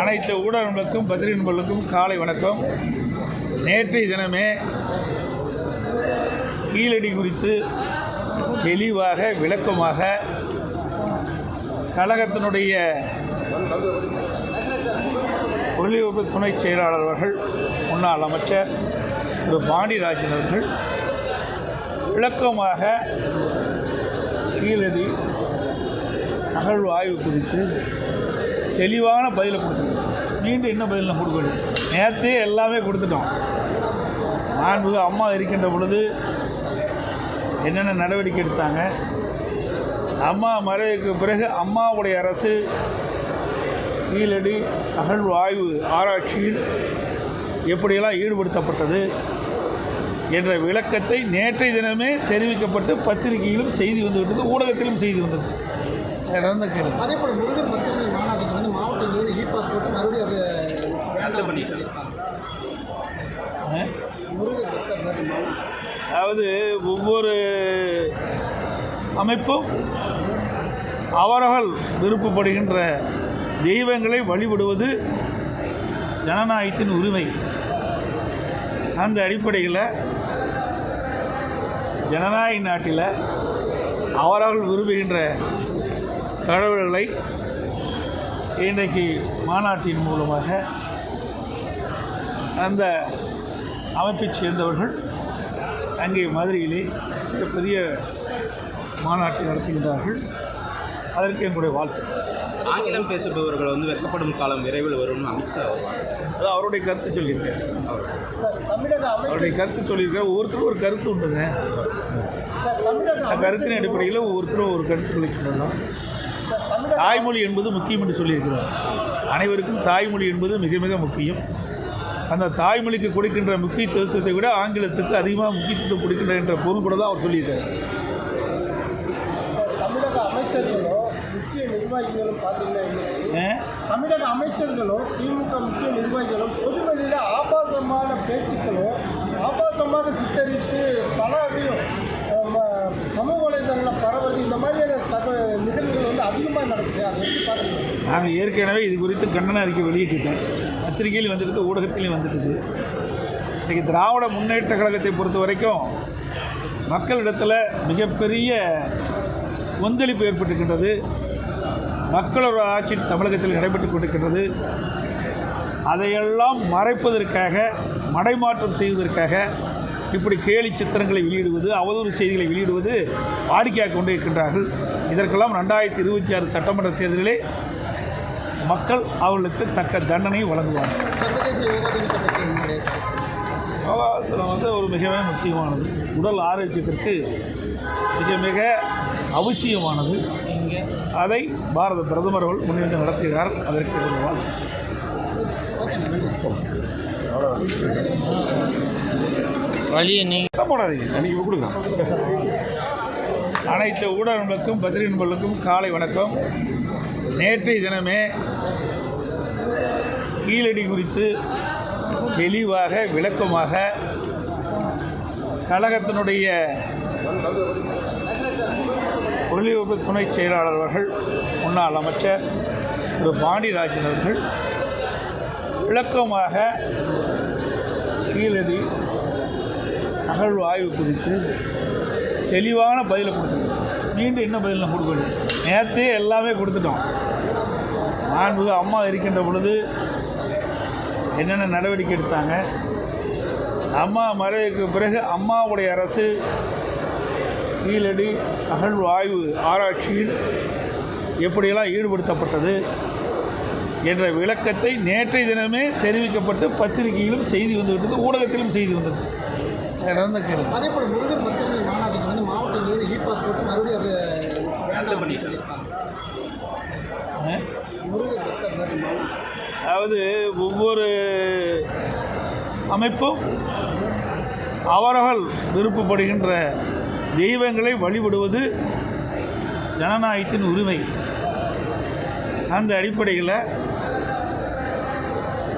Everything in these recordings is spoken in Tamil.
அனைத்து ஊடகங்களுக்கும் பத்திரிகை நண்பர்களுக்கும் காலை வணக்கம். நேற்றைய தினமே கீழடி குறித்து தெளிவாக விளக்கமாக கழகத்தினுடைய ஒளிபரப்பு துணை செயலாளர் அவர்கள் முன்னாள் அமைச்சர் திரு. பாண்டியராஜன் அவர்கள் விளக்கமாக கீழடி அகழ்வாய்வு குறித்து தெளிவான பதிலை கொடுத்துருக்கோம். மீண்டும் என்ன பதில் நான் கொடுக்கணும் நேற்றே எல்லாமே கொடுத்துட்டோம். மாண்புக அம்மா இருக்கின்ற பொழுது என்னென்ன நடவடிக்கை எடுத்தாங்க? அம்மா மறைவுக்கு பிறகு அம்மாவுடைய அரசு கீழடி அகழ்வாய்வு ஆராய்ச்சியில் எப்படியெல்லாம் ஈடுபடுத்தப்பட்டது என்ற விளக்கத்தை நேற்றைய தினமே தெரிவிக்கப்பட்டு பத்திரிகையிலும் செய்தி வந்துவிட்டது ஊடகத்திலும் செய்தி வந்தது நடந்த கேள்வி அதே போல் முருகன் பக்தர்கள் மாநாட்டுக்கு வந்து மாவட்டங்களில் இ பாஸ் போட்டு மறுபடியும் அது பண்ணியிருக்காங்க ஆ? முருகன் பக்தர்கள் அதாவது ஒவ்வொரு அமைப்பும் அவர்கள் விருப்பப்படுகின்ற தெய்வங்களை வழிபடுவது ஜனநாயகத்தின் உரிமை. அந்த அடிப்படையில் ஜனநாயக நாட்டில் அவர்கள் விரும்புகின்ற கடவுள்களை இன்றைக்கு மாநாட்டின் மூலமாக அந்த அமைப்பைச் சேர்ந்தவர்கள் அங்கே மதுரையிலே மிகப்பெரிய மாநாட்டை நடத்துகின்றார்கள். அதற்கு எங்களுடைய வாழ்த்து. ஆங்கிலம் பேசுபவர்கள் வந்து வெட்கப்படும் காலம் விரைவில் வரும்னு அமித்ஷா அது அவருடைய கருத்து சொல்லியிருக்காரு. அமைச்சர் அவருடைய கருத்து சொல்லியிருக்காரு. ஒவ்வொருத்தரும் ஒரு கருத்து உண்டுங்க. கருத்தின் அடிப்படையில் ஒவ்வொருத்தரும் ஒரு சார் தமிழக தாய்மொழி என்பது முக்கியம் என்று சொல்லியிருக்கிறார். அனைவருக்கும் தாய்மொழி என்பது மிக மிக முக்கியம். அந்த தாய்மொழிக்கு கொடுக்கின்ற முக்கியத்துவத்தை விட ஆங்கிலத்துக்கு அதிகமாக முக்கியத்துவம் கொடுக்கின்ற என்ற பொருள் கூட தான் அவர் சொல்லியிருக்காரு. தமிழக அமைச்சர்களும் முக்கிய நிர்வாகிகளும் பார்த்தீங்கன்னா? தமிழக அமைச்சர்களும் திமுக முக்கிய நிர்வாகிகளும் பொதுவெளியில் ஆபாசமான பேச்சுக்களும் ஆபாசமாக சித்தரித்து ஆம், சமூக வலைதளங்களில் பரவது இந்த நிகழ்வுகள் நாங்கள் ஏற்கனவே இது குறித்து கண்டன அறிக்கை வெளியிட்டுட்டேன். பத்திரிகையில் வந்துட்டு ஊடகத்திலையும் வந்துட்டுது இன்றைக்கி திராவிட முன்னேற்ற கழகத்தை பொறுத்த வரைக்கும் மக்களிடத்தில் மிகப்பெரிய கொந்தளிப்பு ஏற்பட்டிருக்கின்றது. மக்களோட ஆட்சி தமிழகத்தில் நடைபெற்று கொண்டிருக்கின்றது. அதையெல்லாம் மறைப்பதற்காக மடைமாற்றம் செய்வதற்காக இப்படி கேலி சித்திரங்களை வெளியிடுவது அவதூறு செய்திகளை வெளியிடுவது வாடிக்கையாக கொண்டிருக்கின்றார்கள். இதற்கெல்லாம் ரெண்டாயிரத்தி இருபத்தி ஆறு சட்டமன்ற தேர்தலிலே மக்கள் அவர்களுக்கு தக்க தண்டனை உங்களுடைய யோகாசனம் வந்து ஒரு மிகவே முக்கியமானது. உடல் ஆரோக்கியத்திற்கு மிக மிக அவசியமானது. அதை பாரத பிரதமர் அவர்கள் முன்னிருந்து நடத்துகிறார். அதற்கு வாழ்த்து. சத்தம் போடாதீங்க. நீங்கள் கொடுங்க. அனைத்து ஊடகங்களுக்கும் பத்திரிகை நண்பர்களுக்கும் காலை வணக்கம். நேற்றைய தினமே கீழடி குறித்து தெளிவாக விளக்கமாக கழகத்தினுடைய தொழில்நுட்ப துணை செயலாளர் அவர்கள் முன்னாள் அமைச்சர் திரு பாண்டியராஜன் அவர்கள் விளக்கமாக கீழடி அகழ்வாய்வு குறித்து தெளிவான பதிலை கொடுத்துருக்கோம் மீண்டும் என்ன பதில் நான் கொடுக்கணும். நேற்றே எல்லாமே கொடுத்துட்டோம். மாண்புக அம்மா இருக்கின்ற பொழுது என்னென்ன நடவடிக்கை எடுத்தாங்க? அம்மா மறைவுக்கு பிறகு அம்மாவுடைய அரசு கீழடி அகழ்வு ஆய்வு ஆராய்ச்சியில் எப்படியெல்லாம் ஈடுபடுத்தப்பட்டது என்ற விளக்கத்தை நேற்றைய தினமே தெரிவிக்கப்பட்டு பத்திரிகையிலும் செய்தி வந்துவிட்டது ஊடகத்திலும் செய்தி வந்தது நடந்த கேள்வி. அதே போல் முருகன் பக்தர்கள் மாநாட்டுக்கு வந்து மாவட்டங்களில் இ பாஸ் போட்டு மறுபடியும் அது வேண்டாம் பண்ணியிருக்காங்க அதாவது ஒவ்வொரு அமைப்பும் அவர்கள் விருப்பப்படுகின்ற தெய்வங்களை வழிபடுவது ஜனநாயகத்தின் உரிமை. அந்த அடிப்படையில்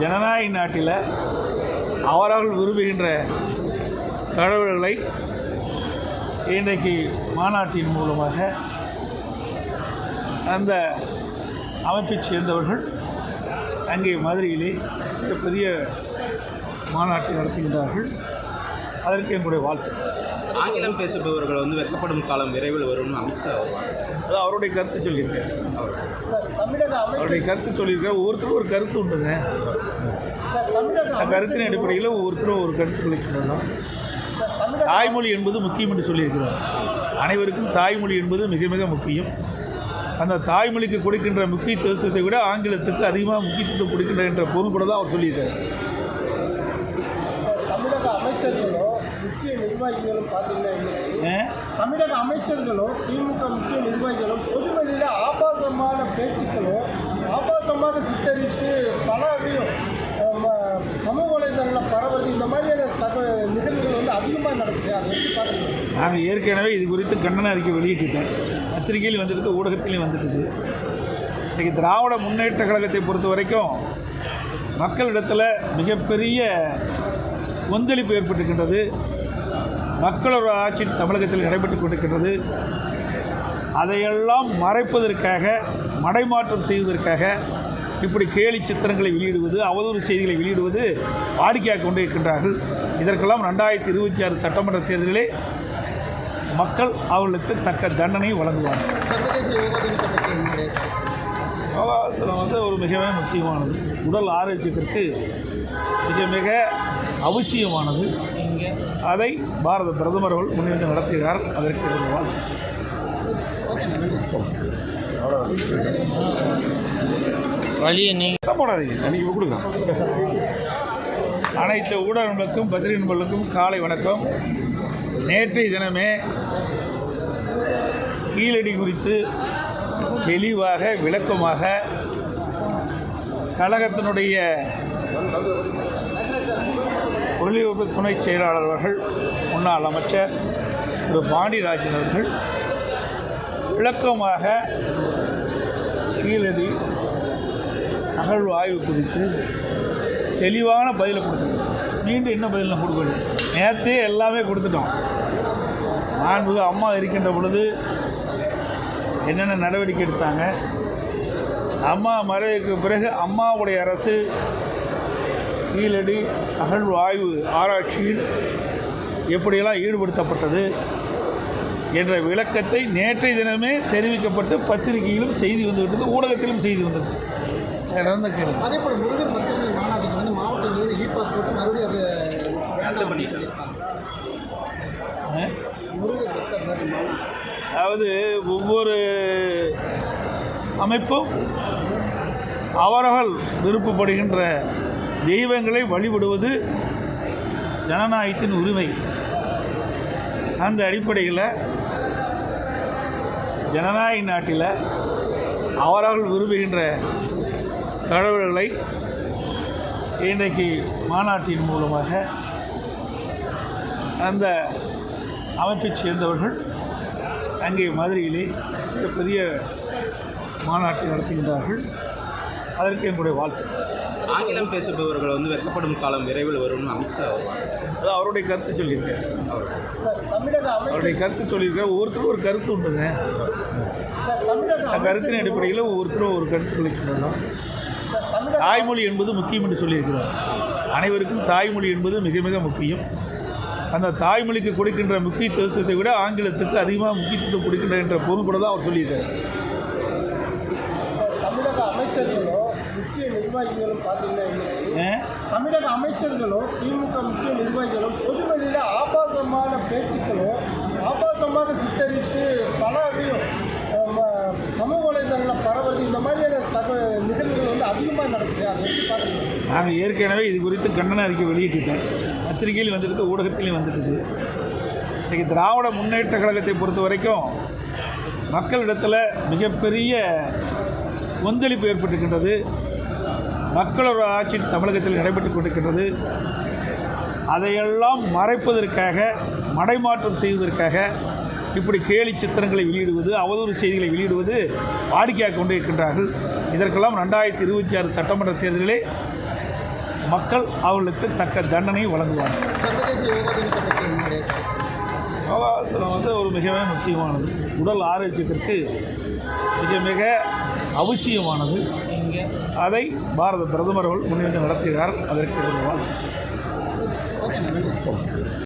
ஜனநாயக நாட்டில் அவரவர்கள் விரும்புகின்ற கடவுள்களை இன்றைக்கு மாநாட்டின் மூலமாக அந்த அமைப்பைச் சேர்ந்தவர்கள் அங்கே மதுரையிலே மிகப்பெரிய மாநாட்டை நடத்துகின்றார்கள். அதற்கு எங்களுடைய வாழ்த்து. ஆங்கிலம் பேசுபவர்கள் வந்து வெக்கப்படும் காலம் விரைவில் வரும்னு அமித்ஷா அது அவருடைய கருத்து சொல்லியிருக்காரு. அமைச்சர் அவருடைய கருத்து சொல்லியிருக்காரு. ஒவ்வொருத்தரும் ஒரு கருத்து உண்டுங்க. கருத்தின் அடிப்படையில் ஒவ்வொருத்தரும் ஒரு கருத்துக்களை சொல்லலாம். சார் தமிழக தாய்மொழி என்பது முக்கியம் என்று சொல்லியிருக்கிறார். அனைவருக்கும் தாய்மொழி என்பது மிக மிக முக்கியம். அந்த தாய்மொழிக்கு கொடுக்கின்ற முக்கியத்துவத்தை விட ஆங்கிலத்துக்கு அதிகமாக முக்கியத்துவம் கொடுக்கின்ற என்ற பொருள்பட தான் அவர் சொல்லியிருக்காரு. தமிழக அமைச்சர்களும் முக்கிய நிர்வாகிகளும் பார்த்தீங்கன்னா? தமிழக அமைச்சர்களும் திமுக முக்கிய நிர்வாகிகளும் பொதுவெளியில் ஆபாசமான பேச்சுக்களும் ஆபாசமாக சித்தரித்து அஹ், சமூக வலைதளங்களில் பரவது இந்த மாதிரியான தகவல் நிகழ்வுகள் வந்து அதிகமாக நடக்குது. அதை எப்படி பார்க்குறீங்க? நான் ஏற்கனவே இது குறித்து கண்டன அறிக்கை வெளியிட்டுட்டேன். பத்திரிகையிலையும் வந்துடுது ஊடகத்திலையும் வந்துடுது இன்றைக்கி திராவிட முன்னேற்ற கழகத்தை பொறுத்த வரைக்கும் மக்களிடத்தில் மிகப்பெரிய கொந்தளிப்பு ஏற்பட்டிருக்கின்றது. மக்களோட ஆட்சி தமிழகத்தில் நடைபெற்று கொண்டிருக்கின்றது. அதையெல்லாம் மறைப்பதற்காக மடைமாற்றம் செய்வதற்காக இப்படி கேலி சித்திரங்களை வெளியிடுவது அவதூறு செய்திகளை வெளியிடுவது வாடிக்கையாக கொண்டிருக்கின்றார்கள். இதற்கெல்லாம் ரெண்டாயிரத்தி இருபத்தி ஆறு சட்டமன்ற தேர்தலிலே மக்கள் அவர்களுக்கு தக்க தண்டனை வழங்குவார்கள். யோகாசனம் வந்து ஒரு மிகவும் முக்கியமானது. உடல் ஆரோக்கியத்திற்கு மிக மிக அவசியமானது. அதை பாரத பிரதமர் அவர்கள் முன்னிருந்து நடத்துகிறார் அதற்கு வாழ்த்து சத்தம் போடாதீங்க. அன்றைக்கி கொடுங்க அனைத்து ஊடக நண்பர்களுக்கும் பத்திரிகை நண்பர்களுக்கும் காலை வணக்கம். நேற்றைய தினமே கீழடி குறித்து தெளிவாக விளக்கமாக கழகத்தினுடைய ஒளிபரப்பு துணை செயலாளர் அவர்கள் முன்னாள் அமைச்சர் திரு பாண்டியராஜன் அவர்கள் விளக்கமாக கீழடி அகழ்வாய்வு குறித்து தெளிவான பதிலை கொடுத்துருக்கோம் மீண்டும் என்ன பதில் கொடுக்கணும் நேற்றே எல்லாமே கொடுத்துட்டோம். மாண்புக அம்மா இருக்கின்ற பொழுது என்னென்ன நடவடிக்கை எடுத்தாங்க? அம்மா மறைவுக்கு பிறகு அம்மாவுடைய அரசு கீழடி அகழ்வு ஆய்வு ஆராய்ச்சியில் எப்படியெல்லாம் ஈடுபடுத்தப்பட்டது என்ற விளக்கத்தை நேற்றைய தினமே தெரிவிக்கப்பட்டு பத்திரிகையிலும் செய்தி வந்துவிட்டது ஊடகத்திலும் செய்தி வந்தது நடந்த கேள்வி அதே போல் முருகர் பக்தர்கள் மாநாட்டுக்கு வந்து மாவட்டங்களில் இ பாஸ் போட்டு மறுபடியும் அது பண்ணிட்டாங்க. அதாவது ஒவ்வொரு அமைப்பும் அவர்கள் விருப்பப்படுகின்ற தெய்வங்களை வழிபடுவது ஜனநாயகத்தின் உரிமை. அந்த அடிப்படையில் ஜனநாயக நாட்டில் அவர்கள் விரும்புகின்ற கடவுள்களை இன்றைக்கு மாநாட்டின் மூலமாக அந்த அமைப்பைச் சேர்ந்தவர்கள் அங்கே மதுரையிலே மிகப்பெரிய மாநாட்டை நடத்துகின்றார்கள். அதற்கு எங்களுடைய வாழ்த்து. ஆங்கிலம் பேசுபவர்கள் வந்து வெக்கப்படும் காலம் விரைவில் வரும்னு அமித்ஷா அது அவருடைய கருத்து சொல்லியிருக்காரு. அமைச்சர் அவருடைய கருத்து சொல்லியிருக்காரு. ஒவ்வொருத்தரும் ஒரு கருத்து உண்டுங்க. கருத்தின் அடிப்படையில் ஒவ்வொருத்தரும் ஒரு கருத்துக்களை சொல்லலாம் தாய்மொழி என்பது முக்கியம் என்று சொல்லியிருக்கிறார். அனைவருக்கும் தாய்மொழி என்பது மிக மிக முக்கியம். அந்த தாய்மொழிக்கு கொடுக்கின்ற முக்கியத்துவத்தை விட ஆங்கிலத்துக்கு அதிகமாக முக்கியத்துவம் கொடுக்கின்ற என்ற பொருள்பட தான் அவர் சொல்லியிருக்காரு. தமிழக அமைச்சர்களும் முக்கிய நிர்வாகிகளும் பார்த்தீங்கன்னா? தமிழக அமைச்சர்களும் திமுக முக்கிய நிர்வாகிகளும் பொதுவெளியில் ஆபாசமான பேச்சுக்களும் ஆபாசமாக சித்தரித்து அஹ், சமூக வலைதளங்களில் பரவது இந்த மாதிரியான தகவல் நிகழ்வுகள் வந்து அதிகமாக நடக்குது. அதை எப்படி பார்க்குறீங்க? நான் ஏற்கனவே இது குறித்து கண்டன அறிக்கை வெளியிட்டுட்டேன். பத்திரிகையிலையும் வந்துடுது ஊடகத்திலையும் வந்துடுது இன்றைக்கி திராவிட முன்னேற்ற கழகத்தை பொறுத்த வரைக்கும் மக்களிடத்தில் மிகப்பெரிய கொந்தளிப்பு ஏற்பட்டிருக்கின்றது. மக்களோட ஆட்சி தமிழகத்தில் நடைபெற்று கொண்டிருக்கின்றது. அதையெல்லாம் மறைப்பதற்காக மடைமாற்றம் செய்வதற்காக இப்படி கேலி சித்திரங்களை வெளியிடுவது அவதூறு செய்திகளை வெளியிடுவது வாடிக்கையாக கொண்டு இருக்கின்றார்கள் இதற்கெல்லாம் ரெண்டாயிரத்தி இருபத்தி ஆறு சட்டமன்ற தேர்தலிலே மக்கள் அவர்களுக்கு தக்க தண்டனை வழங்குவாங்க. யோகாசனம் வந்து ஒரு மிகவே முக்கியமானது. உடல் ஆரோக்கியத்திற்கு மிக மிக அவசியமானது. அதை பாரத பிரதமர் அவர்கள் நடத்துகிறார் அதற்கு என்னுடைய வாழ்த்து